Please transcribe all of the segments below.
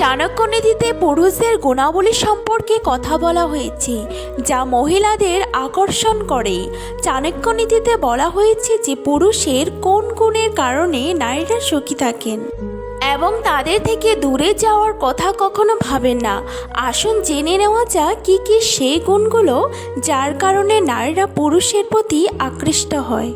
চাণক্যনীতিতে পুরুষদের গুণাবলী সম্পর্কে কথা বলা হয়েছে, যা মহিলাদের আকর্ষণ করে। চাণক্যনীতিতে বলা হয়েছে যে পুরুষের কোন গুণের কারণে নারীরা সুখী থাকেন এবং তাদের থেকে দূরে যাওয়ার কথা কখনো ভাবেন না। আসুন জেনে নেওয়া যাক কী কী সেই গুণগুলো যার কারণে নারীরা পুরুষের প্রতি আকৃষ্ট হয়।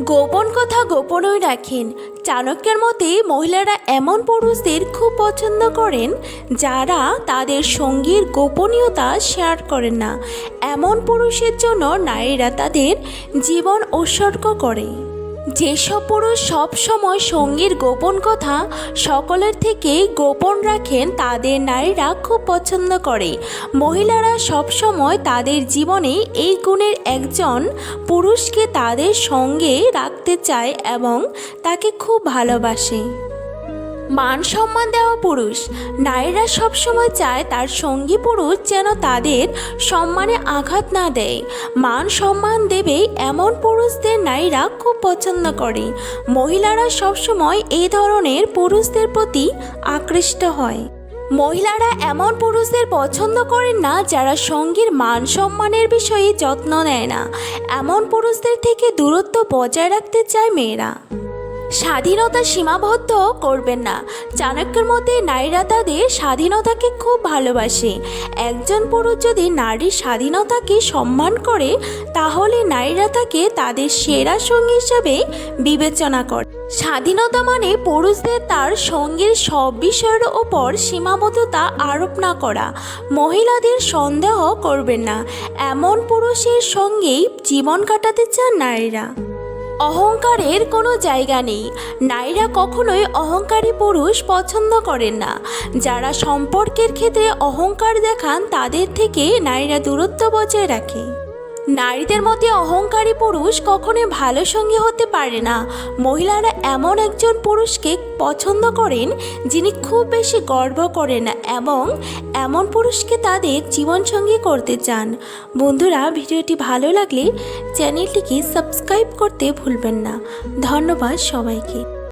গোপন কথা গোপনই রাখেন। চাণক্যের মতে মহিলারা এমন পুরুষদের খুব পছন্দ করেন যারা তাদের সঙ্গীর গোপনীয়তা শেয়ার করেন না। এমন পুরুষের জন্য নারীরা তাদের জীবন উৎসর্গ করে। যেসব পুরুষ সবসময় সঙ্গীর গোপন কথা সকলের থেকে গোপন রাখেন, তাদের নারীরা খুব পছন্দ করে। মহিলারা সবসময় তাদের জীবনে এই গুণের একজন পুরুষকে তাদের সঙ্গে রাখতে চায় এবং তাকে খুব ভালোবাসে। মান সম্মান দেওয়া পুরুষ। নারীরা সবসময় চায় তার সঙ্গী পুরুষ যেন তাদের সম্মানে আঘাত না দেয়। মান সম্মান দেবে এমন পুরুষদের নারীরা খুব পছন্দ করে। মহিলারা সবসময় এই ধরনের পুরুষদের প্রতি আকৃষ্ট হয়। মহিলারা এমন পুরুষদের পছন্দ করেন না যারা সঙ্গীর মান সম্মানের বিষয়ে যত্ন নেয় না। এমন পুরুষদের থেকে দূরত্ব বজায় রাখতে চায় মেয়েরা। স্বাধীনতা সীমাবদ্ধ করবেন না। চাণক্যের মতে নারীরা তাদের স্বাধীনতাকে খুব ভালোবাসে। একজন পুরুষ যদি নারীর স্বাধীনতাকে সম্মান করে, তাহলে নারীরা তাকে তাদের সেরা সঙ্গী হিসেবে বিবেচনা করে। স্বাধীনতা মানে পুরুষদের তার সঙ্গীর সব বিষয়ের ওপর সীমাবদ্ধতা আরোপ না করা। মহিলাদের সন্দেহ করবেন না। এমন পুরুষের সঙ্গেই জীবন কাটাতে চান নারীরা। অহংকারের কোনো জায়গা নেই। নারীরা কখনোই অহংকারী পুরুষ পছন্দ করেন না। যারা সম্পর্কের ক্ষেত্রে অহংকার দেখান, তাদের থেকে নারীরা দূরত্ব বজায় রাখে। নারীদের মধ্যে অহংকারী পুরুষ কখনোই ভালো সঙ্গী হতে পারে না। মহিলারা এমন একজন পুরুষকে পছন্দ করেন, যিনি খুব বেশি গর্ব করেন এবং এমন পুরুষকে তাদের জীবনসঙ্গী করতে চান। বন্ধুরা, ভিডিওটি ভালো লাগলে চ্যানেলটিকে সাবস্ক্রাইব করতে ভুলবেন না। ধন্যবাদ সবাইকে।